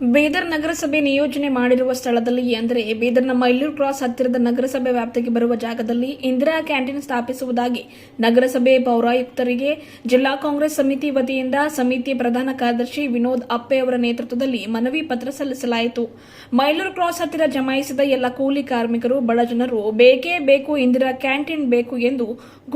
ಬೀದರ್ ನಗರಸಭೆ ನಿಯೋಜನೆ ಮಾಡಿರುವ ಸ್ಥಳದಲ್ಲಿ ಅಂದರೆ ಬೀದರ್ನ ಮೈಲೂರು ಕ್ರಾಸ್ ಹತ್ತಿರದ ನಗರಸಭೆ ವ್ಯಾಪ್ತಿಗೆ ಬರುವ ಜಾಗದಲ್ಲಿ ಇಂದಿರಾ ಕ್ಯಾಂಟೀನ್ ಸ್ಥಾಪಿಸುವುದಾಗಿ ನಗರಸಭೆ ಪೌರಾಯುಕ್ತರಿಗೆ ಜಿಲ್ಲಾ ಕಾಂಗ್ರೆಸ್ ಸಮಿತಿ ವತಿಯಿಂದ ಸಮಿತಿ ಪ್ರಧಾನ ಕಾರ್ಯದರ್ಶಿ ವಿನೋದ್ ಅಪ್ಪೆ ಅವರ ನೇತೃತ್ವದಲ್ಲಿ ಮನವಿ ಪತ್ರ ಸಲ್ಲಿಸಲಾಯಿತು. ಮೈಲೂರು ಕ್ರಾಸ್ ಹತ್ತಿರ ಜಮಾಯಿಸಿದ ಎಲ್ಲ ಕೂಲಿ ಕಾರ್ಮಿಕರು, ಬಡ ಜನರು ಬೇಕೇ ಬೇಕು, ಇಂದಿರಾ ಕ್ಯಾಂಟೀನ್ ಬೇಕು ಎಂದು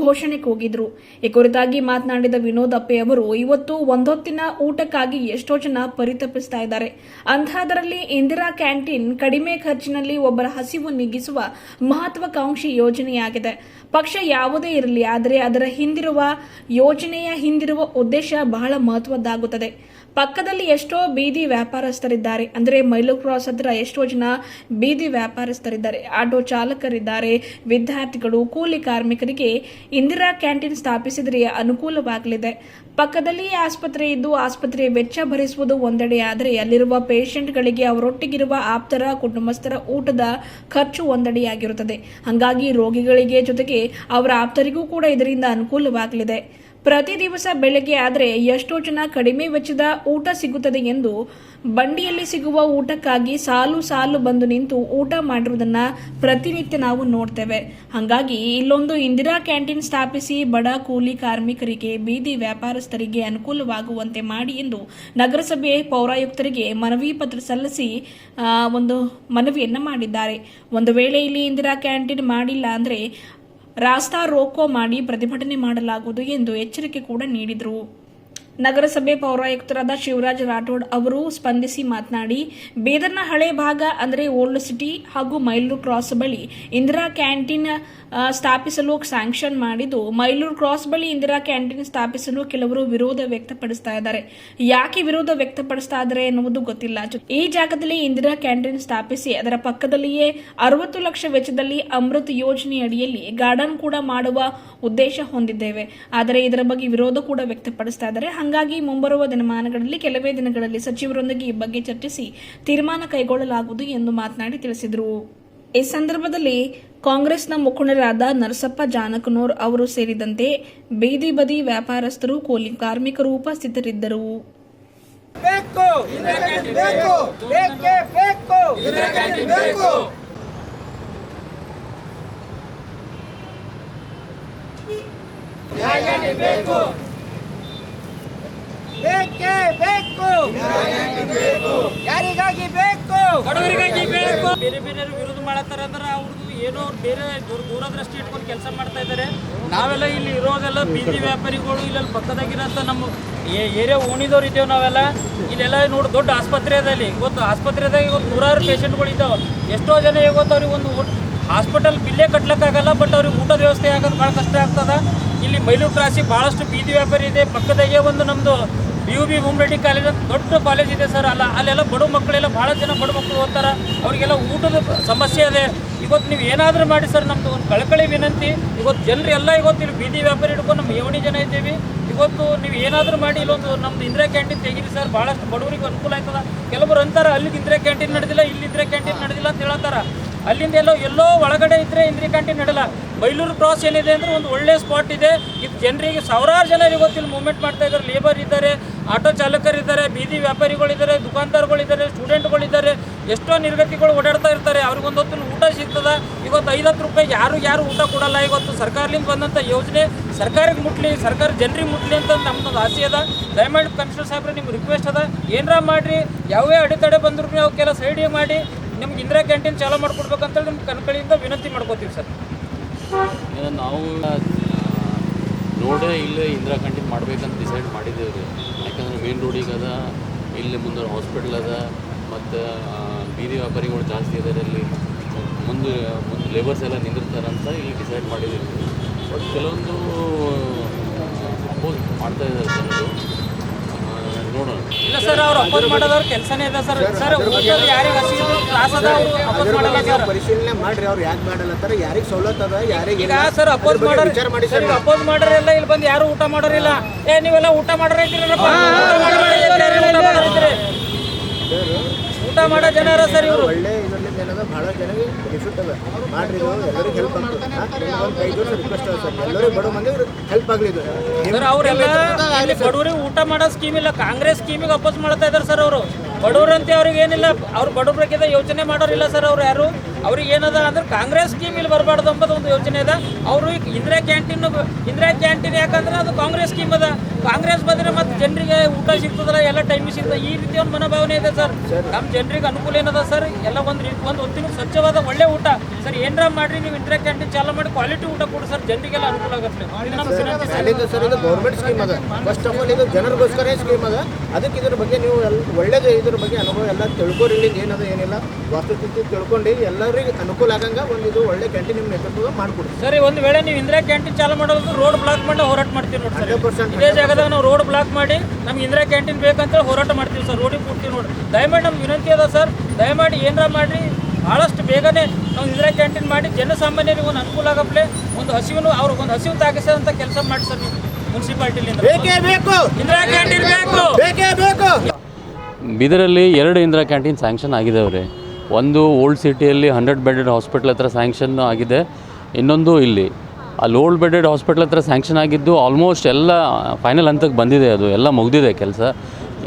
ಘೋಷಣೆ ಕೂಗಿದ್ರು ಈ ಕುರಿತಾಗಿ ಮಾತನಾಡಿದ ವಿನೋದ್ ಅಪ್ಪೆ ಅವರು, ಇವತ್ತು ಒಂದೊತ್ತಿನ ಊಟಕ್ಕಾಗಿ ಎಷ್ಟೋ ಜನ ಪರಿತಪಿಸ್ತಾ ಇದ್ದಾರೆ. ಅಂಥದ್ರಲ್ಲಿ ಇಂದಿರಾ ಕ್ಯಾಂಟೀನ್ ಕಡಿಮೆ ಖರ್ಚಿನಲ್ಲಿ ಒಬ್ಬರ ಹಸಿವು ನೀಗಿಸುವ ಮಹತ್ವಾಕಾಂಕ್ಷಿ ಯೋಜನೆಯಾಗಿದೆ. ಪಕ್ಷ ಯಾವುದೇ ಇರಲಿ, ಆದರೆ ಅದರ ಹಿಂದಿರುವ ಯೋಜನೆಯ ಹಿಂದಿರುವ ಉದ್ದೇಶ ಬಹಳ ಮಹತ್ವದ್ದಾಗುತ್ತದೆ. ಪಕ್ಕದಲ್ಲಿ ಎಷ್ಟೋ ಬೀದಿ ವ್ಯಾಪಾರಸ್ಥರಿದ್ದಾರೆ. ಅಂದರೆ ಮೈಲು ಕ್ರಾಸ್ ಹತ್ರ ಎಷ್ಟೋ ಜನ ಬೀದಿ ವ್ಯಾಪಾರಸ್ಥರಿದ್ದಾರೆ. ಆಟೋ ಚಾಲಕರಿದ್ದಾರೆ, ವಿದ್ಯಾರ್ಥಿಗಳು, ಕೂಲಿ ಕಾರ್ಮಿಕರಿಗೆ ಇಂದಿರಾ ಕ್ಯಾಂಟೀನ್ ಸ್ಥಾಪಿಸಿದರೆ ಅನುಕೂಲವಾಗಲಿದೆ. ಪಕ್ಕದಲ್ಲಿ ಆಸ್ಪತ್ರೆ ಇದ್ದು ಆಸ್ಪತ್ರೆ ವೆಚ್ಚ ಭರಿಸುವುದು ಒಂದೆಡೆ. ಆದರೆ ಅಲ್ಲಿರುವ ಪೇಷಂಟ್ಗಳಿಗೆ ಅವರೊಟ್ಟಿಗಿರುವ ಆಪ್ತರ, ಕುಟುಂಬಸ್ಥರ ಊಟದ ಖರ್ಚು ಒಂದಡೆಯಾಗಿರುತ್ತದೆ. ಹಾಗಾಗಿ ರೋಗಿಗಳಿಗೆ ಜೊತೆಗೆ ಅವರ ಆಪ್ತರಿಗೂ ಕೂಡ ಇದರಿಂದ ಅನುಕೂಲವಾಗಲಿದೆ. ಪ್ರತಿ ದಿವಸ ಬೆಳಗ್ಗೆ ಆದರೆ ಎಷ್ಟೋ ಜನ ಕಡಿಮೆ ವೆಚ್ಚದ ಊಟ ಸಿಗುತ್ತದೆ ಎಂದು ಬಂಡಿಯಲ್ಲಿ ಸಿಗುವ ಊಟಕ್ಕಾಗಿ ಸಾಲು ಸಾಲು ಬಂದು ನಿಂತು ಊಟ ಮಾಡಿರುವುದನ್ನು ಪ್ರತಿನಿತ್ಯ ನಾವು ನೋಡ್ತೇವೆ. ಹಾಗಾಗಿ ಇಲ್ಲೊಂದು ಇಂದಿರಾ ಕ್ಯಾಂಟೀನ್ ಸ್ಥಾಪಿಸಿ ಬಡ ಕೂಲಿ ಕಾರ್ಮಿಕರಿಗೆ, ಬೀದಿ ವ್ಯಾಪಾರಸ್ಥರಿಗೆ ಅನುಕೂಲವಾಗುವಂತೆ ಮಾಡಿ ಎಂದು ನಗರಸಭೆ ಪೌರಾಯುಕ್ತರಿಗೆ ಮನವಿ ಪತ್ರ ಸಲ್ಲಿಸಿ ಒಂದು ಮನವಿಯನ್ನು ಮಾಡಿದ್ದಾರೆ. ಒಂದು ವೇಳೆ ಇಲ್ಲಿ ಇಂದಿರಾ ಕ್ಯಾಂಟೀನ್ ಮಾಡಿಲ್ಲ ಅಂದ್ರೆ ರಾಸ್ತಾ ರೋಕೋ ಮಾಡಿ ಪ್ರತಿಭಟನೆ ಮಾಡಲಾಗುವುದು ಎಂದು ಎಚ್ಚರಿಕೆ ಕೂಡ ನೀಡಿದರು. ನಗರಸಭೆ ಪೌರಾಯುಕ್ತರಾದ ಶಿವರಾಜ್ ರಾಠೋಡ್ ಅವರು ಸ್ಪಂದಿಸಿ ಮಾತನಾಡಿ ಬೇದರ್ನ ಹಳೆ ಭಾಗ ಅಂದರೆ ಓಲ್ಡ್ ಸಿಟಿ ಹಾಗೂ ಮೈಲೂರು ಕ್ರಾಸ್ ಬಳಿ ಇಂದಿರಾ ಕ್ಯಾಂಟೀನ್ ಸ್ಥಾಪಿಸಲು ಸ್ಯಾಂಕ್ಷನ್ ಮಾಡಿದ್ದು. ಮೈಲೂರು ಕ್ರಾಸ್ ಬಳಿ ಇಂದಿರಾ ಕ್ಯಾಂಟೀನ್ ಸ್ಥಾಪಿಸಲು ಕೆಲವರು ವಿರೋಧ ವ್ಯಕ್ತಪಡಿಸ್ತಾ ಇದ್ದಾರೆ. ಯಾಕೆ ವಿರೋಧ ವ್ಯಕ್ತಪಡಿಸ್ತಾ ಇದ್ದಾರೆ ಎನ್ನುವುದು ಗೊತ್ತಿಲ್ಲ. ಈ ಜಾಗದಲ್ಲಿ ಇಂದಿರಾ ಕ್ಯಾಂಟೀನ್ ಸ್ಥಾಪಿಸಿ ಅದರ ಪಕ್ಕದಲ್ಲಿಯೇ ಅರವತ್ತು ಲಕ್ಷ ವೆಚ್ಚದಲ್ಲಿ ಅಮೃತ್ ಯೋಜನೆ ಅಡಿಯಲ್ಲಿ ಗಾರ್ಡನ್ ಕೂಡ ಮಾಡುವ ಉದ್ದೇಶ ಹೊಂದಿದ್ದೇವೆ. ಆದರೆ ಇದರ ಬಗ್ಗೆ ವಿರೋಧ ಕೂಡ ವ್ಯಕ್ತಪಡಿಸ್ತಾ ಇದ್ದಾರೆ. ಹಾಗಾಗಿ ಮುಂಬರುವ ದಿನಮಾನಗಳಲ್ಲಿ, ಕೆಲವೇ ದಿನಗಳಲ್ಲಿ ಸಚಿವರೊಂದಿಗೆ ಈ ಬಗ್ಗೆ ಚರ್ಚಿಸಿ ತೀರ್ಮಾನ ಕೈಗೊಳ್ಳಲಾಗುವುದು ಎಂದು ಮಾತನಾಡಿ ತಿಳಿಸಿದರು. ಈ ಸಂದರ್ಭದಲ್ಲಿ ಕಾಂಗ್ರೆಸ್ನ ಮುಖಂಡರಾದ ನರಸಪ್ಪ ಜಾನಕನೂರ್ ಅವರು ಸೇರಿದಂತೆ ಬೀದಿ ಬದಿ ವ್ಯಾಪಾರಸ್ಥರು, ಕೂಲಿ ಕಾರ್ಮಿಕರು ಉಪಸ್ಥಿತರಿದ್ದರು. ಬೇಕು! ಬೇಕು ಯಾರಿಗಾಗಿ ಬೇಕು? ಬಡವರಿಗಾಗಿ ಬೇಕು. ಬೇರೆ ವಿರೋಧ ಅಂದ್ರೆ ಅವ್ರದ್ದು ಏನೋ ಅವ್ರು ಬೇರೆ ದೂರ ದೂರದೃಷ್ಟಿ ಇಟ್ಕೊಂಡು ಕೆಲಸ ಮಾಡ್ತಾ ಇದ್ದಾರೆ ನಾವೆಲ್ಲ ಇಲ್ಲಿ ಇರೋದೆಲ್ಲ ಬೀದಿ ವ್ಯಾಪಾರಿಗಳು ಇಲ್ಲೆಲ್ಲ ಪಕ್ಕದಾಗಿರೋಂಥ ನಮ್ಮ ಏರಿಯಾ ಓಣಿದವ್ರು ಇದ್ದೇವೆ ನಾವೆಲ್ಲ. ಇಲ್ಲೆಲ್ಲ ನೋಡಿ, ದೊಡ್ಡ ಆಸ್ಪತ್ರೆ ಅದಲ್ಲಿ. ಗೊತ್ತು ಆಸ್ಪತ್ರೆದಾಗ ಇವತ್ತು ನೂರಾರು ಪೇಷಂಟ್ಗಳು ಇದ್ದಾವೆ. ಎಷ್ಟೋ ಜನ ಇವತ್ತು ಅವ್ರಿಗೆ ಒಂದು ಹಾಸ್ಪಿಟಲ್ ಬಿಲ್ಲೇ ಕಟ್ಲಿಕ್ಕಾಗಲ್ಲ, ಬಟ್ ಅವ್ರಿಗೆ ಊಟದ ವ್ಯವಸ್ಥೆ ಆಗೋದು ಭಾಳ ಕಷ್ಟ ಆಗ್ತದ. ಇಲ್ಲಿ ಮೈಲೂರು ಕ್ರಾಸಿಗೆ ಭಾಳಷ್ಟು ಬೀದಿ ವ್ಯಾಪಾರಿ ಇದೆ. ಪಕ್ಕದಾಗೆ ಒಂದು ನಮ್ಮದು ಯು ಬಿ ರೆಡ್ಡಿ ಕಾಲೇಜ್ ದೊಡ್ಡ ಕಾಲೇಜ್ ಇದೆ ಸರ್ ಅಲ್ಲ, ಅಲ್ಲೆಲ್ಲ ಬಡ ಮಕ್ಕಳೆಲ್ಲ ಭಾಳ ಜನ ಬಡ ಮಕ್ಕಳು ಓದ್ತಾರೆ. ಅವರಿಗೆಲ್ಲ ಊಟದ ಸಮಸ್ಯೆ ಇದೆ. ಇವತ್ತು ನೀವು ಏನಾದರೂ ಮಾಡಿ ಸರ್ ನಮ್ಮದು ಒಂದು ಕಳಕಳಿ ವಿನಂತಿ. ಇವತ್ತು ಜನರು ಎಲ್ಲ ಇವತ್ತು ಇಲ್ಲಿ ಬೀದಿ ವ್ಯಾಪಾರಿ ಹಿಡ್ಕೊಂಡು ನಮ್ಮ ಏವಣಿ ಜನ ಇದ್ದೀವಿ. ಇವತ್ತು ನೀವು ಏನಾದರೂ ಮಾಡಿ, ಇಲ್ಲೊಂದು ನಮ್ದು ಇಂದಿರಾ ಕ್ಯಾಂಟೀನ್ ತೆಗೀರಿ ಸರ್ ಭಾಳಷ್ಟು ಬಡವರಿಗೆ ಅನುಕೂಲ ಆಯ್ತದ. ಕೆಲವರು ಅಂತಾರೆ ಅಲ್ಲಿಗೆ ಇಂದಿರಾ ಕ್ಯಾಂಟೀನ್ ನಡೆದಿಲ್ಲ ಇಲ್ಲಿ ಇಂದಿರಾ ಕ್ಯಾಂಟೀನ್ ನಡೆದಿಲ್ಲ ಅಂತ ಹೇಳ್ತಾರ ಅಲ್ಲಿಂದ ಎಲ್ಲೋ ಎಲ್ಲೋ ಒಳಗಡೆ ಇದ್ರೆ ಇಂದ್ರಿಕಾಂಟಿ ನಡೆಯಲ್ಲ ಬೈಲೂರು ಕ್ರಾಸ್ ಏನಿದೆ ಅಂದ್ರೆ ಒಂದು ಒಳ್ಳೆ ಸ್ಪಾಟ್ ಇದೆ. ಇದು ಜನರಿಗೆ ಸಾವಿರಾರು ಜನ ಇವತ್ತು ಇಲ್ಲಿ ಮೂವ್ಮೆಂಟ್ ಮಾಡ್ತಾ ಇದ್ದಾರೆ. ಲೇಬರ್ ಇದ್ದಾರೆ ಆಟೋ ಚಾಲಕರಿದ್ದಾರೆ ಬೀದಿ ವ್ಯಾಪಾರಿಗಳಿದ್ದಾರೆ ದುಕಾನ್ದಾರ್ಗಳಿದ್ದಾರೆ ಸ್ಟೂಡೆಂಟ್ಗಳಿದ್ದಾರೆ ಎಷ್ಟೋ ನಿರ್ಗತಿಗಳು ಓಡಾಡ್ತಾ ಇರ್ತಾರೆ. ಅವ್ರಿಗೊಂದು ಹೊತ್ತು ಊಟ ಸಿಗ್ತದ. ಇವತ್ತು ಐವತ್ತು ರೂಪಾಯಿ ಯಾರು ಯಾರು ಊಟ ಕೊಡಲ್ಲ. ಇವತ್ತು ಸರ್ಕಾರದಿಂದ ಬಂದಂಥ ಯೋಜನೆ ಸರ್ಕಾರಕ್ಕೆ ಮುಟ್ಲಿ, ಸರ್ಕಾರ ಜನರಿಗೆ ಮುಟ್ಲಿ ಅಂತ ನಮ್ದೊಂದು ಆಸೆ ಅದ. ದಯಮಾಡಿ ಕಮಿಷನರ್ ಸಾಹೇಬ್ರೆ, ನಿಮ್ಗೆ ರಿಕ್ವೆಸ್ಟ್ ಅದ. ಏನಾರ ಮಾಡಿರಿ? ಯಾವೇ ಅಡೆತಡೆ ಬಂದ್ರೂ ಅವಕ್ಕೆಲ್ಲ ಸೈಡಿಗೆ ಮಾಡಿ. ನಿಮ್ಗೆ ಇಂದಿರಾ ಕ್ಯಾಂಟೀನ್ ಚಾಲೂ ಮಾಡ್ಕೊಡ್ಬೇಕಂತೇಳಿ ನಿಮ್ಗೆ ಕನ್ಕಳಿಯಿಂದ ವಿನಂತಿ ಮಾಡ್ಕೋತೀವಿ ಸರ್. ನಾವು ರೋಡೇ ಇಲ್ಲೇ ಇಂದಿರಾ ಕ್ಯಾಂಟೀನ್ ಮಾಡ್ಬೇಕಂತ ಡಿಸೈಡ್ ಮಾಡಿದ್ದೇವೆ ರೀ. ಯಾಕಂದ್ರೆ ಮೇನ್ ರೋಡಿಗೆ ಅದ, ಇಲ್ಲಿ ಮುಂದೆ ಹಾಸ್ಪಿಟಲ್ ಅದ, ಮತ್ತು ಬೀದಿ ವ್ಯಾಪಾರಿಗಳು ಜಾಸ್ತಿ ಇದ್ದಾರೆ ಇಲ್ಲಿ. ಮುಂದೆ ಮುಂದೆ ಲೇಬರ್ಸ್ ಎಲ್ಲ ನಿಂದಿರ್ತಾರಂತ ಇಲ್ಲಿ ಡಿಸೈಡ್ ಮಾಡಿದ್ದೀವಿ ಬಟ್ ಕೆಲವೊಂದು ಅಪೋಸ್ ಮಾಡ್ತಾ ಇದ್ದಾರೆ ಜನರು. ಇಲ್ಲ ಸರ್ ಅವ್ರು ಅಪೋಸ್ ಮಾಡೋದವ್ರ ಕೆಲಸನೇ ಇದೆ ಸರ್ ಸರ್ ಊಟದ ಯಾರಿಗೆ ಹಸಿದು ತ್ರಾಸ ಅದ ಅವ್ರು ಅಪೋಸ್ ಮಾಡಲ್ಲ ಸರ್ ಪರಿಶೀಲನೆ ಮಾಡ್ರಿ ಅವ್ರು ಯಾಕೆ ಮಾಡಲ್ಲ ಯಾರಿಗೆ ಸವಲತ್ತು ಅದ ಯಾರಿಗೆ ಈಗ ಸರ್ ಅಪೋಸ್ ಮಾಡೋರು ವಿಚಾರ ಮಾಡಿ ಸರ್ ಅಪೋಸ್ ಮಾಡೋರೆಲ್ಲ ಇಲ್ಲಿ ಬಂದು ಯಾರು ಊಟ ಮಾಡೋರಿಲ್ಲ ಏ ನೀವೆಲ್ಲ ಊಟ ಮಾಡೋರ ಇದ್ದೀರಪ್ಪ ಊಟ ಮಾಡೋರೇ ಇದ್ದೀರಿ, ಊಟ ಮಾಡೋರ್ ಇದ್ದೀರಿ. ಊಟ ಮಾಡೋ ಜನರ ಸರ್ ಇವರು. ಒಳ್ಳೆ ಇದರಲ್ಲಿ ಏನದ ಬಹಳ ಜನರಿಗೆ ಬೆನಿಫಿಟ್ ಅದ. ಮಾಡ್ರಿ ಎಲ್ಲರಿಗೂ ಹೆಲ್ಪ್ ಆಗ್ತದೆ. ಒಂದು ಕೈ ಜೋಡಿಸಿ ರಿಕ್ವೆಸ್ಟ್ ಅದ ಸರ್. ಎಲ್ಲರಿಗೂ ಬಡ ಮಂದಿಗೆ ಹೆಲ್ಪ್ ಆಗಲಿ ಇದು ಸರ್ ಅವರೆಲ್ಲ ಇಲ್ಲಿ ಬಡವರಿಗೆ ಊಟ ಮಾಡೋ ಸ್ಕೀಮ್ ಇಲ್ಲ. ಕಾಂಗ್ರೆಸ್ ಸ್ಕೀಮಿಗೆ ಅಪೋಸ್ ಮಾಡ್ತಾ ಇದ್ದಾರೆ ಸರ್ ಅವರು. ಬಡವರಂತೆ ಅವ್ರಿಗೆ ಏನಿಲ್ಲ ಅವ್ರು ಬಡವ್ರ ಬಗ್ಗೆ ಯೋಚನೆ ಮಾಡೋರಿಲ್ಲ ಸರ್ ಅವ್ರು ಯಾರು? ಅವ್ರಿಗೆ ಏನದ ಅಂದ್ರೆ ಕಾಂಗ್ರೆಸ್ ಸ್ಕೀಮ್ ಇಲ್ಲಿ ಬರಬಾರ್ದು ಅಂಬದು ಒಂದು ಯೋಚನೆ ಅದ ಅವರು ಈಗ ಇಂದಿರಾ ಕ್ಯಾಂಟೀನ್ ಇಂದಿರಾ ಕ್ಯಾಂಟೀನ್ ಯಾಕಂದ್ರೆ ಅದು ಕಾಂಗ್ರೆಸ್ ಸ್ಕೀಮ್ ಅದ. ಕಾಂಗ್ರೆಸ್ ಬಂದ್ರೆ ಮತ್ತೆ ಜನರಿಗೆ ಊಟ ಸಿಗ್ತದಲ್ಲ, ಎಲ್ಲ ಟೈಮ್ ಸಿಗ್ತದೆ. ಈ ರೀತಿ ಒಂದು ಮನೋಭಾವನೆ ಇದೆ ಸರ್. ನಮ್ಮ ಜನರಿಗೆ ಅನುಕೂಲ ಏನದ ಸರ್? ಎಲ್ಲ ಒಂದು ಒಂದು ಹೊತ್ತಿನ ಸ್ವಚ್ಛವಾದ ಒಳ್ಳೆ ಊಟ. ಸರ್, ಏನರ ಮಾಡ್ರಿ, ನೀವು ಇಂದಿರಾ ಕ್ಯಾಂಟೀನ್ ಚಾಲೂ ಮಾಡಿ ಕ್ವಾಲಿಟಿ ಊಟ ಕೊಡಿ ಸರ್. ಜನರಿಗೆಲ್ಲ ಅನುಕೂಲ ಆಗುತ್ತೆ ಸರ್. ಗೌರ್ಮೆಂಟ್ ಸ್ಕೀಮ್ ಫಸ್ಟ್ ಇದು ಜನರಿಗೋಸ್ಕರ ಸ್ಕೀಮ್ ಅದ. ಅದಕ್ಕೆ ಇದ್ರ ಬಗ್ಗೆ ನೀವು ಒಳ್ಳೇದು ಇದ್ರ ಬಗ್ಗೆ ಅನುಭವ ಎಲ್ಲ ತಿಳ್ಕೊರಿ. ಏನದ ಏನಿಲ್ಲ. ವಾಸ್ತುಸ್ಥಿತಿ ತಿಳ್ಕೊಂಡು ಎಲ್ಲರಿಗೆ ಅನುಕೂಲ ಆಗಂಗ ಒಂದು ಇದು ಒಳ್ಳೆ ಕ್ಯಾಂಟೀನ್ ನಿಮ್ಮ ನೇತೃತ್ವದ ಮಾಡ್ಕೊಡಿ. ಸರಿ ಒಂದು ವೇಳೆ ನೀವು ಇಂದಿರಾ ಕ್ಯಾಂಟೀನ್ ಚಾಲು ಮಾಡೋದು ರೋಡ್ ಬ್ಲಾಕ್ ಮಾಡಿ ಹೋರಾಟ ಮಾಡ್ತೀವಿ ನೋಡಿ ಸರ್. 100% ಇದೇ ಜಾಗದಾಗ ನಾವು ರೋಡ್ ಬ್ಲಾಕ್ ಮಾಡಿ ನಮ್ಗೆ ಇಂದಿರಾ ಕ್ಯಾಂಟೀನ್ ಬೇಕಂತ ಹೋರಾಟ ಮಾಡ್ತೀವಿ ಸರ್. ರೋಡಿಗೆ ಕೊಡ್ತೀವಿ ನೋಡಿ ದಯಮಾಡಿ ನಮ್ಗೆ ವಿನಂತಿ ಅದ ಸರ್. ದಯಮಾಡಿ ಏನಾರ ಮಾಡಿ ಭಾಳಷ್ಟು ಬೇಗನೆ ನಾವು ಇಂದಿರಾ ಕ್ಯಾಂಟೀನ್ ಮಾಡಿ ಜನಸಾಮಾನ್ಯರಿಗೆ ಒಂದು ಅನುಕೂಲ ಆಗಪ್ಲೆ. ಒಂದು ಹಸಿವನ್ನು ಅವ್ರಿಗೆ ಒಂದು ಹಸಿವು ತಾಗಿಸೋಂಥ ಕೆಲಸ ಮಾಡಿ ಸರ್ ನೀವು ಮುನ್ಸಿಪಾಲ್ಟಿಲಿಂದ. ಬೇಕೇ ಬೇಕು. ಇಂದಿರಾ ಕ್ಯಾಂಟೀನ್ ಬೇಕು. ಬೇಕೇ ಬೇಕು. ಬೀದರಲ್ಲಿ ಎರಡು ಇಂದಿರಾ ಕ್ಯಾಂಟೀನ್ ಸ್ಯಾಂಕ್ಷನ್ ಆಗಿದ್ದಾವೆ ಒಂದು ಓಲ್ಡ್ ಸಿಟಿಯಲ್ಲಿ ಹಂಡ್ರೆಡ್ ಬೆಡೆಡ್ ಹಾಸ್ಪಿಟ್ಲ್ ಹತ್ರ ಸ್ಯಾಂಕ್ಷನ್ ಆಗಿದೆ, ಇನ್ನೊಂದು ಇಲ್ಲಿ. ಅಲ್ಲಿ ಓಲ್ಡ್ ಬೆಡೆಡ್ ಹಾಸ್ಪಿಟ್ಲ್ ಹತ್ರ ಸ್ಯಾಂಕ್ಷನ್ ಆಗಿದ್ದು ಆಲ್ಮೋಸ್ಟ್ ಎಲ್ಲ, ಫೈನಲ್ ಹಂತಕ್ಕೆ ಬಂದಿದೆ ಅದು, ಎಲ್ಲ ಮುಗಿದಿದೆ ಕೆಲಸ.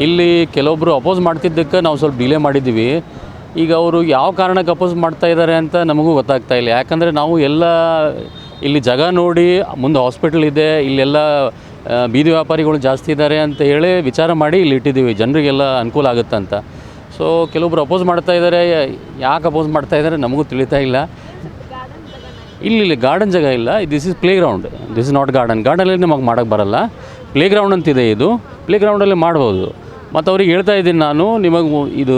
ಇಲ್ಲಿ ಕೆಲವೊಬ್ಬರು ಅಪೋಸ್ ಮಾಡ್ತಿದ್ದಕ್ಕೆ ನಾವು ಸ್ವಲ್ಪ ಡಿಲೇ ಮಾಡಿದ್ದೀವಿ. ಈಗ ಅವರು ಯಾವ ಕಾರಣಕ್ಕೆ ಅಪೋಸ್ ಮಾಡ್ತಾ ಇದ್ದಾರೆ ಅಂತ ನಮಗೂ ಗೊತ್ತಾಗ್ತಾ ಇಲ್ಲ. ಯಾಕಂದರೆ ನಾವು ಎಲ್ಲ ಇಲ್ಲಿ ಜಾಗ ನೋಡಿ, ಮುಂದೆ ಹಾಸ್ಪಿಟಲ್ ಇದೆ, ಇಲ್ಲೆಲ್ಲ ಬೀದಿ ವ್ಯಾಪಾರಿಗಳು ಜಾಸ್ತಿ ಇದ್ದಾರೆ ಅಂತ ಹೇಳಿ ವಿಚಾರ ಮಾಡಿ ಇಲ್ಲಿ ಇಟ್ಟಿದ್ದೀವಿ. ಜನರಿಗೆಲ್ಲ ಅನುಕೂಲ ಆಗುತ್ತೆ ಸೊ ಕೆಲವೊಬ್ರು ಅಪೋಸ್ ಮಾಡ್ತಾ ಇದ್ದಾರೆ ಯಾಕೆ ಅಪೋಸ್ ಮಾಡ್ತಾ ಇದ್ದಾರೆ ನಮಗೂ ತಿಳಿತಾ ಇಲ್ಲ. ಇಲ್ಲಿ ಇಲ್ಲಿ ಗಾರ್ಡನ್ ಜಾಗ ಇಲ್ಲ. This is playground this is not garden ಗಾರ್ಡನಲ್ಲಿ ನಮಗೆ ಮಾಡೋಕ್ಕೆ ಬರಲ್ಲ. ಪ್ಲೇ ಗ್ರೌಂಡ್ ಅಂತಿದೆ ಇದು. ಪ್ಲೇ ಗ್ರೌಂಡಲ್ಲಿ ಮಾಡ್ಬೋದು. ಮತ್ತು ಅವ್ರಿಗೆ ಹೇಳ್ತಾ ಇದ್ದೀನಿ ನಾನು, ನಿಮಗೆ ಇದು,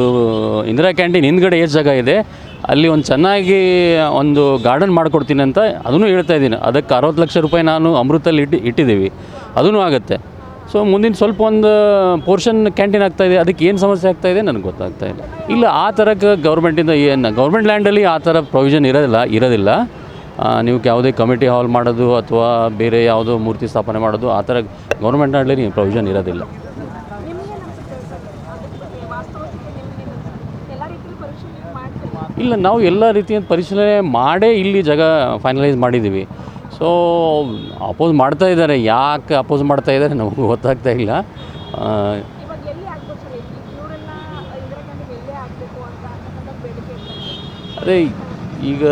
ಇಂದಿರಾ ಕ್ಯಾಂಟೀನ್ ಹಿಂದ್ಗಡೆ ಎಷ್ಟು ಜಾಗ ಇದೆ. ಅಲ್ಲಿ ಒಂದು ಚೆನ್ನಾಗಿ ಒಂದು ಗಾರ್ಡನ್ ಮಾಡಿಕೊಡ್ತೀನಿ ಅಂತ ಅದನ್ನು ಹೇಳ್ತಾ ಇದ್ದೀನಿ. ಅದಕ್ಕೆ ಅರವತ್ತು ಲಕ್ಷ ರೂಪಾಯಿ ನಾನು ಅಮೃತಲ್ಲಿ ಇಟ್ಟು ಇಟ್ಟಿದ್ದೀವಿ. ಅದೂ ಆಗುತ್ತೆ. ಸೊ ಮುಂದಿನ ಸ್ವಲ್ಪ ಒಂದು ಪೋರ್ಷನ್ ಕ್ಯಾಂಟೀನ್ ಆಗ್ತಾ ಇದೆ. ಅದಕ್ಕೆ ಏನು ಸಮಸ್ಯೆ ಆಗ್ತಾ ಇದೆ ನನಗೆ ಗೊತ್ತಾಗ್ತಾ ಇಲ್ಲ. ಇಲ್ಲ, ಆ ಥರಕ್ಕೆ ಗೌರ್ಮೆಂಟಿಂದ ಏನು ಗೌರ್ಮೆಂಟ್ ಲ್ಯಾಂಡಲ್ಲಿ ಆ ಥರ ಪ್ರೊವಿಷನ್ ಇರೋದಿಲ್ಲ ಇರೋದಿಲ್ಲ. ನೀವು ಯಾವುದೇ ಕಮಿಟಿ ಹಾಲ್ ಮಾಡೋದು ಅಥವಾ ಬೇರೆ ಯಾವುದೋ ಮೂರ್ತಿ ಸ್ಥಾಪನೆ ಮಾಡೋದು, ಆ ಥರ ಗೌರ್ಮೆಂಟ್ ಲ್ಯಾಂಡಲ್ಲಿ ಪ್ರೊವಿಷನ್ ಇರೋದಿಲ್ಲ. ಇಲ್ಲ, ನಾವು ಎಲ್ಲ ರೀತಿಯ ಪರಿಶೀಲನೆ ಮಾಡೇ ಇಲ್ಲಿ ಜಾಗ ಫೈನಲೈಸ್ ಮಾಡಿದ್ದೀವಿ. ಸೊ ಅಪೋಸ್ ಮಾಡ್ತಾ ಇದ್ದಾರೆ. ಯಾಕೆ ಅಪೋಸ್ ಮಾಡ್ತಾ ಇದ್ದಾರೆ ನಮಗೂ ಗೊತ್ತಾಗ್ತಾ ಇಲ್ಲ. ಅದೇ ಈಗ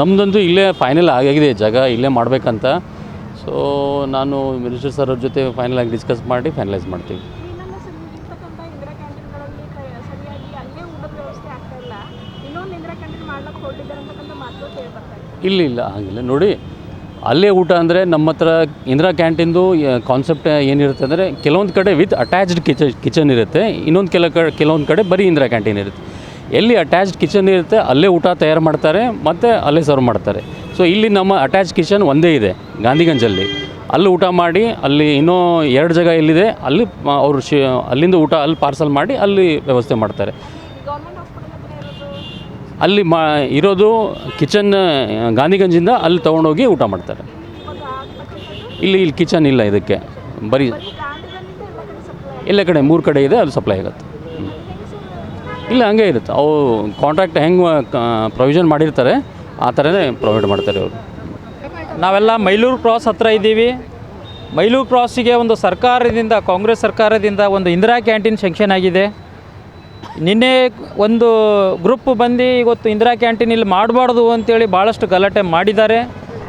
ನಮ್ಮದಂತೂ ಇಲ್ಲೇ ಫೈನಲ್ ಆಗಿದೆ ಜಾಗ ಇಲ್ಲೇ ಮಾಡಬೇಕಂತ. ಸೊ ನಾನು ಮಿನಿಸ್ಟರ್ ಸರ್ ಅವ್ರ ಜೊತೆ ಫೈನಲ್ ಆಗಿ ಡಿಸ್ಕಸ್ ಮಾಡಿ ಫೈನಲೈಸ್ ಮಾಡ್ತೀವಿ. ಇಲ್ಲ ಇಲ್ಲ, ಹಾಗಿಲ್ಲ. ನೋಡಿ, ಅಲ್ಲೇ ಊಟ ಅಂದರೆ ನಮ್ಮ ಹತ್ರ ಇಂದಿರಾ ಕ್ಯಾಂಟೀನ್ದು ಕಾನ್ಸೆಪ್ಟ್ ಏನಿರುತ್ತೆ ಅಂದರೆ ಕೆಲವೊಂದು ಕಡೆ ವಿತ್ ಅಟ್ಯಾಚ್ಡ್ ಕಿಚನ್ ಕಿಚನ್ ಇರುತ್ತೆ. ಇನ್ನೊಂದು ಕೆಲ ಕೆಲವೊಂದು ಕಡೆ ಬರೀ ಇಂದಿರಾ ಕ್ಯಾಂಟೀನ್ ಇರುತ್ತೆ. ಎಲ್ಲಿ ಅಟ್ಯಾಚ್ಡ್ ಕಿಚನ್ ಇರುತ್ತೆ, ಅಲ್ಲೇ ಊಟ ತಯಾರು ಮಾಡ್ತಾರೆ, ಮತ್ತು ಅಲ್ಲೇ ಸರ್ವ್ ಮಾಡ್ತಾರೆ. ಸೊ ಇಲ್ಲಿ ನಮ್ಮ ಅಟ್ಯಾಚ್ ಕಿಚನ್ ಒಂದೇ ಇದೆ, ಗಾಂಧಿಗಂಜಲ್ಲಿ. ಅಲ್ಲಿ ಊಟ ಮಾಡಿ, ಅಲ್ಲಿ ಇನ್ನೂ ಎರಡು ಜಾಗ ಎಲ್ಲಿದೆ, ಅಲ್ಲಿ ಅವರು ಶಿ, ಅಲ್ಲಿಂದ ಊಟ, ಅಲ್ಲಿ ಪಾರ್ಸಲ್ ಮಾಡಿ, ಅಲ್ಲಿ ವ್ಯವಸ್ಥೆ ಮಾಡ್ತಾರೆ. ಅಲ್ಲಿ ಮಾ ಇರೋದು ಕಿಚನ್, ಗಾಂಧಿಗಂಜಿಂದ ಅಲ್ಲಿ ತೊಗೊಂಡೋಗಿ ಊಟ ಮಾಡ್ತಾರೆ. ಇಲ್ಲಿ ಇಲ್ಲಿ ಕಿಚನ್ ಇಲ್ಲ ಇದಕ್ಕೆ. ಬರೀ ಎಲ್ಲ ಕಡೆ, ಮೂರು ಕಡೆ ಇದೆ ಅಲ್ಲಿ ಸಪ್ಲೈ ಆಗುತ್ತೆ. ಇಲ್ಲ, ಹಂಗೆ ಇರುತ್ತೆ. ಅವು ಕಾಂಟ್ರಾಕ್ಟ್ ಹೆಂಗೆ ಪ್ರೊವಿಷನ್ ಮಾಡಿರ್ತಾರೆ, ಆ ಥರನೇ ಪ್ರೊವೈಡ್ ಮಾಡ್ತಾರೆ ಅವರು ನಾವೆಲ್ಲ ಮೈಲೂರು ಕ್ರಾಸ್ ಹತ್ರ ಇದ್ದೀವಿ. ಮೈಲೂರು ಕ್ರಾಸಿಗೆ ಒಂದು ಸರ್ಕಾರದಿಂದ, ಕಾಂಗ್ರೆಸ್ ಸರ್ಕಾರದಿಂದ ಒಂದು ಇಂದಿರಾ ಕ್ಯಾಂಟೀನ್ ಸೆಂಕ್ಷನ್ ಆಗಿದೆ. ನಿನ್ನೆ ಒಂದು ಗ್ರೂಪ್ ಬಂದು ಇವತ್ತು ಇಂದಿರಾ ಕ್ಯಾಂಟೀನ್ ಇಲ್ಲಿ ಮಾಡಬಾರ್ದು ಅಂತೇಳಿ ಭಾಳಷ್ಟು ಗಲಾಟೆ ಮಾಡಿದ್ದಾರೆ.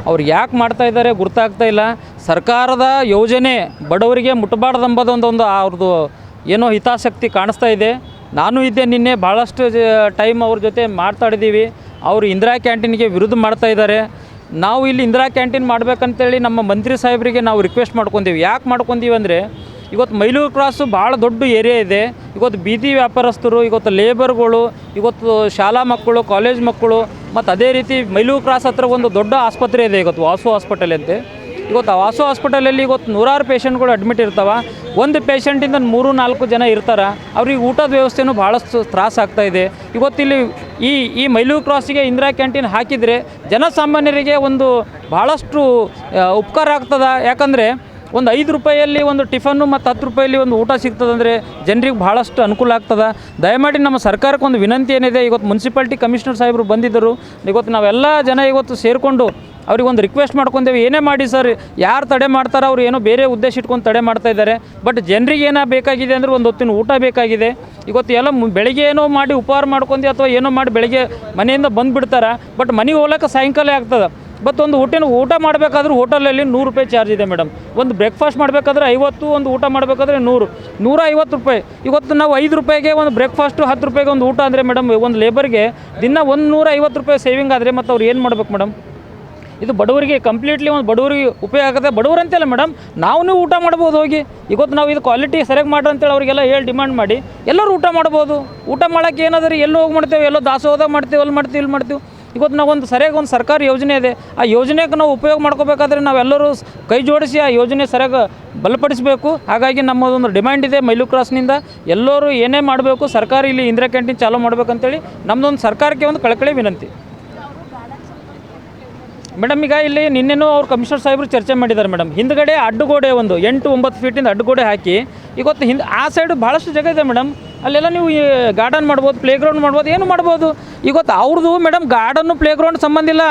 ಅವ್ರು ಯಾಕೆ ಮಾಡ್ತಾ ಇದ್ದಾರೆ ಗೊತ್ತಾಗ್ತಾ ಇಲ್ಲ. ಸರ್ಕಾರದ ಯೋಜನೆ ಬಡವರಿಗೆ ಮುಟ್ಟಬಾರ್ದಂಬದೊಂದು ಒಂದು ಅವ್ರದ್ದು ಏನೋ ಹಿತಾಸಕ್ತಿ ಕಾಣಿಸ್ತಾ ಇದೆ. ನಾನು ಇದ್ದೆ ನಿನ್ನೆ ಭಾಳಷ್ಟು ಟೈಮ್ ಅವ್ರ ಜೊತೆ ಮಾತಾಡಿದ್ದೀವಿ ಅವರು ಇಂದಿರಾ ಕ್ಯಾಂಟೀನ್ಗೆ ವಿರುದ್ಧ ಮಾಡ್ತಾ ಇದ್ದಾರೆ. ನಾವು ಇಲ್ಲಿ ಇಂದಿರಾ ಕ್ಯಾಂಟೀನ್ ಮಾಡಬೇಕಂತೇಳಿ ನಮ್ಮ ಮಂತ್ರಿ ಸಾಹೇಬರಿಗೆ ನಾವು ರಿಕ್ವೆಸ್ಟ್ ಮಾಡ್ಕೊತೀವಿ. ಯಾಕೆ ಮಾಡ್ಕೊಂತೀವಿ ಅಂದರೆ ಇವತ್ತು ಮೈಲೂರು ಕ್ರಾಸು ಭಾಳ ದೊಡ್ಡ ಏರಿಯಾ ಇದೆ. ಇವತ್ತು ಬೀದಿ ವ್ಯಾಪಾರಸ್ಥರು, ಇವತ್ತು ಲೇಬರ್ಗಳು, ಇವತ್ತು ಶಾಲಾ ಮಕ್ಕಳು, ಕಾಲೇಜ್ ಮಕ್ಕಳು, ಮತ್ತು ಅದೇ ರೀತಿ ಮೈಲೂರು ಕ್ರಾಸ್ ಹತ್ರ ಒಂದು ದೊಡ್ಡ ಆಸ್ಪತ್ರೆ ಇದೆ ಇವತ್ತು ವಾಸು ಹಾಸ್ಪಿಟಲ್ ಅಂತೆ ಇವತ್ತು ಆ ವಾಸು ಹಾಸ್ಪಿಟಲಲ್ಲಿ ಇವತ್ತು ನೂರಾರು ಪೇಷಂಟ್ಗಳು ಅಡ್ಮಿಟ್ ಇರ್ತಾವೆ. ಒಂದು ಪೇಷಂಟಿಂದ ಮೂರು, ನಾಲ್ಕು ಜನ ಇರ್ತಾರೆ. ಅವ್ರಿಗೆ ಊಟದ ವ್ಯವಸ್ಥೆನೂ ಭಾಳಷ್ಟು ತ್ರಾಸ ಇದೆ. ಇವತ್ತಿಲ್ಲಿ ಈ ಈ ಮೈಲೂರು ಕ್ರಾಸಿಗೆ ಇಂದಿರಾ ಕ್ಯಾಂಟೀನ್ ಹಾಕಿದರೆ ಜನಸಾಮಾನ್ಯರಿಗೆ ಒಂದು ಭಾಳಷ್ಟು ಉಪಕಾರ ಆಗ್ತದೆ. ಯಾಕಂದರೆ ಒಂದು ಐದು ರೂಪಾಯಿಯಲ್ಲಿ ಒಂದು ಟಿಫನ್ನು ಮತ್ತು ಹತ್ತು ರೂಪಾಯಲ್ಲಿ ಒಂದು ಊಟ ಸಿಗ್ತದಂದರೆ ಜನರಿಗೆ ಭಾಳಷ್ಟು ಅನುಕೂಲ ಆಗ್ತದೆ. ದಯಮಾಡಿ ನಮ್ಮ ಸರ್ಕಾರಕ್ಕೆ ಒಂದು ವಿನಂತಿ ಏನಿದೆ, ಇವತ್ತು ಮುನ್ಸಿಪಾಲ್ಟಿ ಕಮಿಷನರ್ ಸಾಹೇಬರು ಬಂದಿದ್ದರು. ಇವತ್ತು ನಾವೆಲ್ಲ ಜನ ಇವತ್ತು ಸೇರಿಕೊಂಡು ಅವ್ರಿಗೆ ಒಂದು ರಿಕ್ವೆಸ್ಟ್ ಮಾಡ್ಕೊಂತೇವೆ ಏನೇ ಮಾಡಿ ಸರ್, ಯಾರು ತಡೆ ಮಾಡ್ತಾರೋ ಅವ್ರು ಏನೋ ಬೇರೆ ಉದ್ದೇಶ ಇಟ್ಕೊಂಡು ತಡೆ ಮಾಡ್ತಾ ಇದ್ದಾರೆ. ಬಟ್ ಜನರಿಗೆ ಏನೋ ಬೇಕಾಗಿದೆ ಅಂದರೆ ಒಂದು ಹೊತ್ತಿನ ಊಟ ಬೇಕಾಗಿದೆ. ಇವತ್ತು ಎಲ್ಲ ಬೆಳಿಗ್ಗೆ ಏನೋ ಮಾಡಿ ಉಪಹಾರ ಮಾಡ್ಕೊಂಡು ಅಥವಾ ಏನೋ ಮಾಡಿ ಬೆಳಿಗ್ಗೆ ಮನೆಯಿಂದ ಬಂದುಬಿಡ್ತಾರೆ. ಬಟ್ ಮನೆಗೆ ಹೋಗ್ಲಿಕ್ಕೆ ಸಾಯಂಕಾಲ ಆಗ್ತದೆ. ಬಟ್ ಒಂದು ಊಟ ಊಟ ಮಾಡಬೇಕಾದ್ರೆ ಹೋಟೆಲಲ್ಲಿ ನೂರು ರೂಪಾಯಿ ಚಾರ್ಜ್ ಇದೆ ಮೇಡಮ್. ಒಂದು ಬ್ರೇಕ್ಫಾಸ್ಟ್ ಮಾಡಬೇಕಾದ್ರೆ ಐವತ್ತು, ಒಂದು ಊಟ ಮಾಡಬೇಕಾದ್ರೆ ನೂರು. ನೂರ ಐವತ್ತು ರೂಪಾಯಿ. ಇವತ್ತು ನಾವು ಐದು ರೂಪಾಯಿಗೆ ಒಂದು ಬ್ರೇಕ್ಫಾಸ್ಟು, ಹತ್ತು ರೂಪಾಯಿಗೆ ಒಂದು ಊಟ ಅಂದರೆ ಮೇಡಮ್, ಒಂದು ಲೇಬರ್ಗೆ ದಿನ ಒಂದು ನೂರ ಐವತ್ತು ರೂಪಾಯಿ ಸೇವಿಂಗ್ ಆದರೆ ಮತ್ತು ಅವ್ರು ಏನು ಮಾಡ್ಬೇಕು ಮೇಡಮ್? ಇದು ಬಡವರಿಗೆ ಕಂಪ್ಲೀಟ್ಲಿ ಒಂದು ಬಡವರಿಗೆ ಉಪಯೋಗ ಆಗುತ್ತೆ. ಬಡವರು ಅಂತಲ್ಲ ಮೇಡಮ್, ನಾವು ಊಟ ಮಾಡ್ಬೋದು ಹೋಗಿ. ಇವತ್ತು ನಾವು ಇದು ಕ್ವಾಲಿಟಿ ಸರಿಯಾಗಿ ಮಾಡ್ರಿ ಅಂತೇಳಿ ಅವರಿಗೆಲ್ಲ ಹೇಳಿ ಡಿಮ್ಯಾಂಡ್ ಮಾಡಿ. ಎಲ್ಲರೂ ಊಟ ಮಾಡ್ಬೋದು. ಊಟ ಮಾಡೋಕ್ಕೆ ಏನಾದರೂ ಎಲ್ಲೋ ಹೋಗಿ ಮಾಡ್ತೇವೆ? ಎಲ್ಲೋ ದಾಸೋಹದಾಗ ಮಾಡ್ತೀವಿ ಅಲ್ಲಿ ಮಾಡ್ತೀವಿ ಇಲ್ಲಿ ಮಾಡ್ತೀವಿ? ಇವತ್ತು ನಾವು ಒಂದು ಸರಿಯಾಗಿ ಒಂದು ಸರ್ಕಾರಿ ಯೋಜನೆ ಇದೆ. ಆ ಯೋಜನೆಗೆ ನಾವು ಉಪಯೋಗ ಮಾಡ್ಕೋಬೇಕಾದ್ರೆ ನಾವೆಲ್ಲರೂ ಕೈ ಜೋಡಿಸಿ ಆ ಯೋಜನೆ ಸರಿಯಾಗಿ ಬಲಪಡಿಸಬೇಕು. ಹಾಗಾಗಿ ನಮ್ಮದೊಂದು ಡಿಮ್ಯಾಂಡ್ ಇದೆ ಮೈಲು ಕ್ರಾಸ್ನಿಂದ. ಎಲ್ಲರೂ ಏನೇ ಮಾಡಬೇಕು ಸರ್ಕಾರ ಇಲ್ಲಿ ಇಂದಿರಾ ಕ್ಯಾಂಟೀನ್ ಚಾಲೂ ಮಾಡಬೇಕಂತೇಳಿ ನಮ್ಮದೊಂದು ಸರ್ಕಾರಕ್ಕೆ ಒಂದು ಕಳಕಳಿ ವಿನಂತಿ. ಮೇಡಮ್, ಈಗ ಇಲ್ಲಿ ನಿನ್ನೆನೂ ಅವ್ರು ಕಮಿಷನರ್ ಸಾಹೇಬರು ಚರ್ಚೆ ಮಾಡಿದ್ದಾರೆ ಮೇಡಮ್. ಹಿಂದ್ಗಡೆ ಅಡ್ಡಗೋಡೆ ಒಂದು, ಎಂಟು ಒಂಬತ್ತು ಫೀಟಿಂದ ಅಡ್ಡಗೋಡೆ ಹಾಕಿ, ಇವತ್ತು ಹಿಂದೆ, ಆ ಸೈಡ್ ಭಾಳಷ್ಟು ಜಾಗ ಇದೆ ಮೇಡಮ್. ಅಲ್ಲೆಲ್ಲ ನೀವು ಗಾರ್ಡನ್ ಮಾಡ್ಬೋದು ಪ್ಲೇ ಗ್ರೌಂಡ್ ಮಾಡ್ಬೋದು, ಏನು ಮಾಡ್ಬೋದು? ಇವತ್ತು ಅವ್ರದ್ದು ಮೇಡಮ್ ಗಾರ್ಡನ್ನು ಪ್ಲೇ ಗ್ರೌಂಡ್ ಸಂಬಂಧ ಇಲ್ಲ.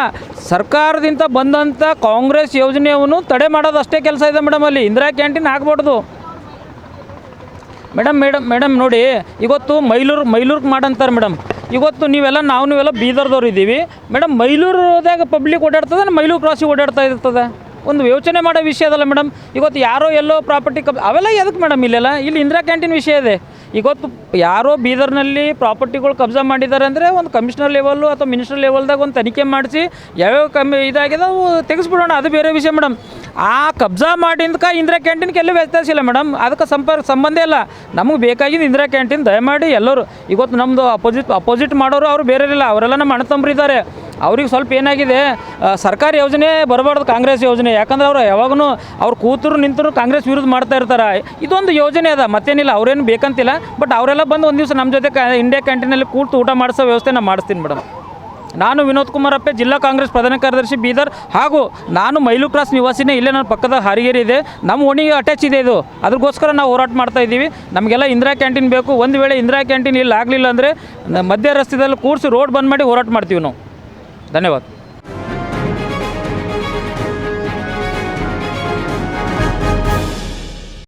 ಸರ್ಕಾರದಿಂದ ಬಂದಂಥ ಕಾಂಗ್ರೆಸ್ ಯೋಜನೆಯವನು ತಡೆ ಮಾಡೋದು ಅಷ್ಟೇ ಕೆಲಸ ಇದೆ ಮೇಡಮ್ ಅಲ್ಲಿ. ಇಂದಿರಾ ಕ್ಯಾಂಟೀನ್ ಆಗ್ಬಾರ್ದು. ಮೇಡಮ್ ಮೇಡಮ್ ಮೇಡಮ್ ನೋಡಿ, ಇವತ್ತು ಮೈಲೂರು, ಮೈಲೂರ್ಗೆ ಮಾಡಂತಾರೆ ಮೇಡಮ್. ಇವತ್ತು ನೀವೆಲ್ಲ, ನಾವು ನೀವೆಲ್ಲ ಬೀದರ್ದವ್ರು ಇದ್ದೀವಿ. ಮೇಡಮ್ ಮೈಲೂರುದಾಗ ಪಬ್ಲಿಕ್ ಓಡಾಡ್ತದೆ ಮೈಲೂರು ಕ್ರಾಸಿಗೆ ಓಡಾಡ್ತಾ ಇರ್ತದೆ? ಒಂದು ಯೋಚನೆ ಮಾಡೋ ವಿಷಯ ಅದಲ್ಲ ಮೇಡಮ್. ಇವತ್ತು ಯಾರೋ ಎಲ್ಲೋ ಪ್ರಾಪರ್ಟಿ ಕಬ್ ಅವೆಲ್ಲ ಎದಕ್ಕೆ ಮೇಡಮ್ ಇಲ್ಲೆಲ್ಲ? ಇಲ್ಲಿ ಇಂದಿರಾ ಕ್ಯಾಂಟೀನ್ ವಿಷಯ ಇದೆ. ಇವತ್ತು ಯಾರೋ ಬೀದರ್ನಲ್ಲಿ ಪ್ರಾಪರ್ಟಿಗಳು ಕಬ್ಜಾ ಮಾಡಿದ್ದಾರೆ ಅಂದರೆ ಒಂದು ಕಮಿಷನರ್ ಲೆವೆಲ್ಲು ಅಥವಾ ಮಿನಿಸ್ಟರ್ ಲೆವೆಲ್ದಾಗ ಒಂದು ತನಿಖೆ ಮಾಡಿಸಿ ಯಾವ್ಯಾವ ಕಮ್ಮಿ ಇದಾಗಿದೆ ಅವು ತೆಗೆಸ್ಬಿಡೋಣ. ಅದು ಬೇರೆ ವಿಷಯ ಮೇಡಮ್ ಆ ಕಬ್ಜಾ ಮಾಡಿದ್ಕ ಇಂದಿರಾ ಕ್ಯಾಂಟೀನ್ಗೆ ಎಲ್ಲೂ ವ್ಯತ್ಯಾಸ ಇಲ್ಲ ಮೇಡಮ್ ಅದಕ್ಕೆ ಸಂಪರ್ಕ ಸಂಬಂಧ ಇಲ್ಲ. ನಮಗೆ ಬೇಕಾಗಿದ್ದು ಇಂದಿರಾ ಕ್ಯಾಂಟೀನ್ ದಯಮಾಡಿ ಎಲ್ಲರೂ. ಇವತ್ತು ನಮ್ಮದು ಅಪೋಸಿಟ್ ಅಪೋಸಿಟ್ ಮಾಡೋರು ಅವರು ಬೇರೆ ಇಲ್ಲ ಅವರೆಲ್ಲ ನಮ್ಮ ಅಣ್ಣ ಇದ್ದಾರೆ ಅವ್ರಿಗೆ ಸ್ವಲ್ಪ ಏನಾಗಿದೆ ಸರ್ಕಾರಿ ಯೋಜನೆ ಬರಬಾರ್ದು ಕಾಂಗ್ರೆಸ್ ಯೋಜನೆ. ಯಾಕಂದ್ರೆ ಅವ್ರು ಯಾವಾಗೂ ಅವ್ರು ಕೂತರು ನಿಂತರು ಕಾಂಗ್ರೆಸ್ ವಿರುದ್ಧ ಮಾಡ್ತಾ ಇರ್ತಾರೆ. ಇದೊಂದು ಯೋಜನೆ ಅದ, ಮತ್ತೇನಿಲ್ಲ, ಅವ್ರೇನು ಬೇಕಂತಿಲ್ಲ. ಬಟ್ ಅವರೆಲ್ಲ ಬಂದು ಒಂದು ದಿವಸ ನಮ್ಮ ಜೊತೆ ಇಂಡಿಯಾ ಕ್ಯಾಂಟೀನಲ್ಲಿ ಕೂತು ಊಟ ಮಾಡಿಸೋ ವ್ಯವಸ್ಥೆ ನಾನು ಮಾಡಿಸ್ತೀನಿ ಮೇಡಮ್. ನಾನು ವಿನೋದ್ ಕುಮಾರ್ ಅಪ್ಪೆ, ಜಿಲ್ಲಾ ಕಾಂಗ್ರೆಸ್ ಪ್ರಧಾನ ಕಾರ್ಯದರ್ಶಿ ಬೀದರ್. ಹಾಗೂ ನಾನು ಮೈಲು ಕ್ರಾಸ್ ನಿವಾಸಿನೇ ಇಲ್ಲೇ ನನ್ನ ಪಕ್ಕದ ಹಾರಿಗೇರಿ ಇದೆ. ನಮ್ಮ ಓಣಿಗೆ ಅಟ್ಯಾಚ್ ಇದೆ ಇದು. ಅದಕ್ಕೋಸ್ಕರ ನಾವು ಹೋರಾಟ ಮಾಡ್ತಾ ಇದ್ದೀವಿ. ನಮಗೆಲ್ಲ ಇಂದಿರಾ ಕ್ಯಾಂಟೀನ್ ಬೇಕು. ಒಂದು ವೇಳೆ ಇಂದಿರಾ ಕ್ಯಾಂಟೀನ್ ಇಲ್ಲ ಆಗಲಿಲ್ಲ ಅಂದರೆ ಮಧ್ಯ ರಸ್ತೆದಲ್ಲಿ ಕೂರಿಸಿ ರೋಡ್ ಬಂದ್ ಮಾಡಿ ಹೋರಾಟ ಮಾಡ್ತೀವಿ ನಾವು. धन्यवाद।